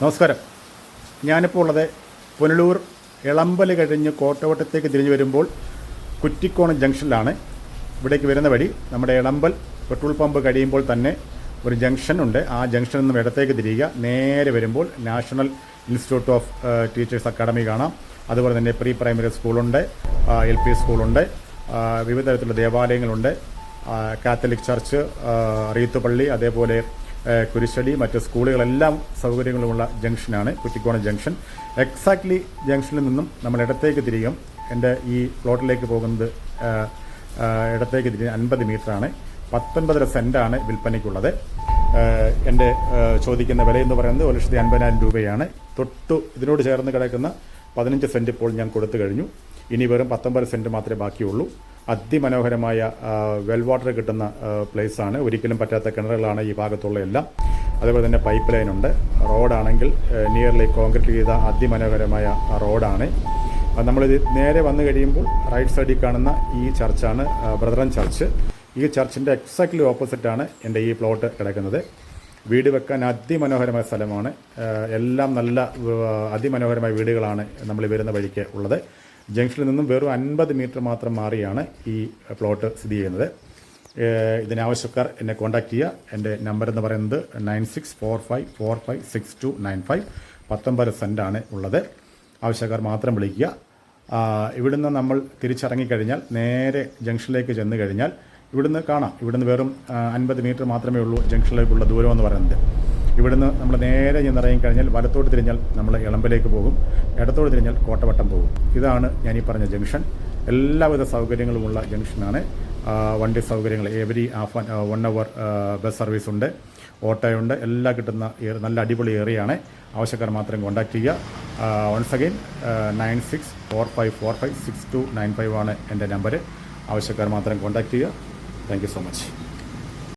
നമസ്കാരം. ഞാനിപ്പോൾ ഉള്ളത് പുനലൂർ ഇളമ്പൽ കഴിഞ്ഞ് കോട്ടവട്ടത്തേക്ക് തിരിഞ്ഞു വരുമ്പോൾ കുറ്റിക്കോണം ജംഗ്ഷനിലാണ്. ഇവിടേക്ക് വരുന്ന വഴി നമ്മുടെ ഇളമ്പൽ പെട്രോൾ പമ്പ് കഴിയുമ്പോൾ തന്നെ ഒരു ജംഗ്ഷൻ ഉണ്ട്. ആ ജംഗ്ഷനിൽ നിന്നും ഇടത്തേക്ക് തിരിയുക. നേരെ വരുമ്പോൾ national institute of teachers academy കാണാം. അതുപോലെ തന്നെ പ്രീ പ്രൈമറി സ്കൂളുണ്ട് എൽ പി സ്കൂളുണ്ട് വിവിധ തരത്തിലുള്ള ദേവാലയങ്ങളുണ്ട്. കാത്തലിക് ചർച്ച് റീത്തുപള്ളി അതേപോലെ കുരിശടി മറ്റ് സ്കൂളുകളെല്ലാം സൗകര്യങ്ങളുമുള്ള ജംഗ്ഷനാണ് കുറ്റിക്കോണം ജംഗ്ഷൻ. എക്സാക്ട്ലി ജംഗ്ഷനിൽ നിന്നും നമ്മൾ ഇടത്തേക്ക് തിരിയും. എന്റെ ഈ പ്ലോട്ടിലേക്ക് പോകുന്നത് ഇടത്തേക്ക് തിരിഞ്ഞ് അൻപത് മീറ്ററാണ്. പത്തൊൻപതര സെന്റാണ് വിൽപ്പനയ്ക്കുള്ളത്. എന്റെ ചോദിക്കുന്ന വില എന്ന് പറയുന്നത് ഒരു ലക്ഷത്തി അൻപതിനായിരം രൂപയാണ്. തൊട്ടു ഇതിനോട് ചേർന്ന് കിടക്കുന്ന പതിനഞ്ച് സെന്റ് ഇപ്പോൾ ഞാൻ കൊടുത്തു കഴിഞ്ഞു. ഇനി വെറും പത്തൊമ്പത് സെന്റ് മാത്രമേ ബാക്കിയുള്ളൂ. അതിമനോഹരമായ വെൽ വാട്ടർ കിട്ടുന്ന പ്ലേസാണ് ഒരിക്കലും പറ്റാത്ത കിണറുകളാണ് ഈ ഭാഗത്തുള്ള എല്ലാം. അതുപോലെ തന്നെ പൈപ്പ് ലൈൻ ഉണ്ട്. റോഡാണെങ്കിൽ നിയർലി കോൺക്രീറ്റ് ചെയ്ത അതിമനോഹരമായ റോഡാണ് നമ്മൾ നേരെ വന്നു കഴിയുമ്പോൾ റൈറ്റ് സൈഡിൽ കാണുന്ന ഈ ചർച്ചാണ് ബ്രദറൻ ചർച്ച് ഈ ചർച്ചിന്റെ എക്സാക്ട്ലി ഓപ്പോസിറ്റാണ് എന്റെ ഈ പ്ലോട്ട് കിടക്കുന്നത്. വീട് വെക്കാൻ അതിമനോഹരമായ സ്ഥലമാണ്. എല്ലാം നല്ല അതിമനോഹരമായ വീടുകളാണ് നമ്മൾ വരുന്ന വഴിക്ക് ഉള്ളത്. ജംഗ്ഷനിൽ നിന്നും വെറും അൻപത് മീറ്റർ മാത്രം മാറിയാണ് ഈ പ്ലോട്ട് സ്ഥിതി ചെയ്യുന്നത്. ഇതിനാവശ്യക്കാർ എന്നെ കോൺടാക്ട് ചെയ്യുക. എന്റെ നമ്പർ എന്ന് പറയുന്നത് nine six four five four five six two nine five. പത്തൊമ്പത് സെന്റാണ് ഉള്ളത്. ആവശ്യക്കാർ മാത്രം വിളിക്കുക. ഇവിടുന്ന് നമ്മൾ തിരിച്ചിറങ്ങിക്കഴിഞ്ഞാൽ നേരെ ജംഗ്ഷനിലേക്ക് ചെന്ന് കഴിഞ്ഞാൽ ഇവിടുന്ന് കാണാം. ഇവിടുന്ന് വെറും അൻപത് മീറ്റർ മാത്രമേ ഉള്ളൂ ജംഗ്ഷനിലേക്കുള്ള ദൂരം എന്ന് പറയുന്നത്. ഇവിടുന്ന് നമ്മൾ നേരെ ചെന്നിറങ്ങി കഴിഞ്ഞാൽ വലത്തോട്ട് തിരിഞ്ഞാൽ നമ്മൾ ഇളമ്പിലേക്ക് പോകും. ഇടത്തോട്ട് തിരിഞ്ഞാൽ കോട്ടവട്ടം പോകും. ഇതാണ് ഞാൻ ഈ പറഞ്ഞ ജംഗ്ഷൻ. എല്ലാവിധ സൗകര്യങ്ങളുമുള്ള ജംഗ്ഷനാണ് വണ്ടി സൗകര്യങ്ങൾ every half one hour bus service ഉണ്ട്. ഓട്ടോയുണ്ട് എല്ലാം കിട്ടുന്ന നല്ല അടിപൊളി ഏറിയാണ് ആവശ്യക്കാർ മാത്രം കോൺടാക്ട് ചെയ്യുക. Once again nine six four five four five six two nine five ആണ് എന്റെ നമ്പർ ആവശ്യക്കാർ മാത്രം കോൺടാക്ട് ചെയ്യുക. Thank you so much